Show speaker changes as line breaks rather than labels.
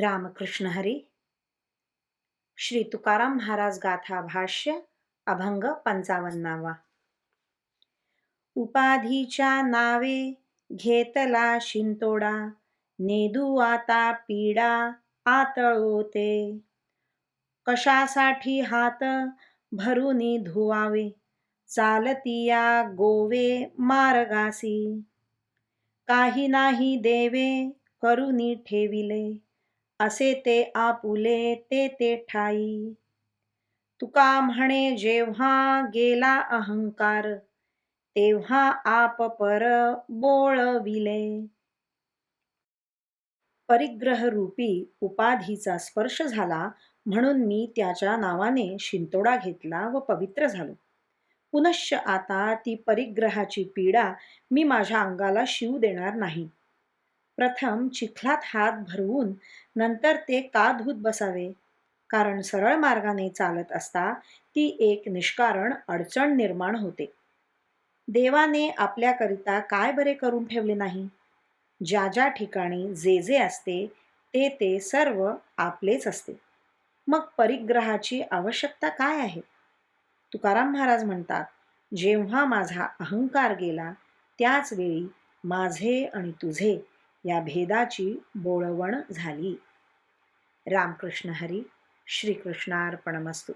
रामकृष्ण हरी। श्री तुकाराम महाराज गाथा भाष्य अभंग पंचावन्नावा। उपाधीच्या नावे घेतला शिंतोडा नेदू आता पीडा आतळोते कशासाठी हात भरुनी धुवावे चालतिया गोवे मार्गासी। काही नाही देवे करुनी ठेविले असे ते आपुले ते ते ठाई. तुका म्हणे जेव्हा गेला अहंकार तेव्हा आप पर बोळविले. परिग्रह रूपी उपाधीचा स्पर्श झाला म्हणून मी त्याच्या नावाने शिंतोडा घेतला व पवित्र झालो. पुनश्च आता ती परिग्रहाची पीडा मी माझ्या अंगाला शिव देणार नाही. प्रथम चिखलात हात भरवून नंतर ते का धूत बसावे? कारण सरळ मार्गाने चालत असता ती एक निष्कारण अडचण निर्माण होते. देवाने आपल्याकरिता काय बरे करून ठेवले नाही? ज्या ज्या ठिकाणी जे जे असते ते ते सर्व आपलेच असते. मग परिग्रहाची आवश्यकता काय आहे? तुकाराम महाराज म्हणतात जेव्हा माझा अहंकार गेला त्याच वेळी माझे आणि तुझे या भेदाची बोळवण झाली. रामकृष्ण हरी श्रीकृष्णार्पणमस्तू.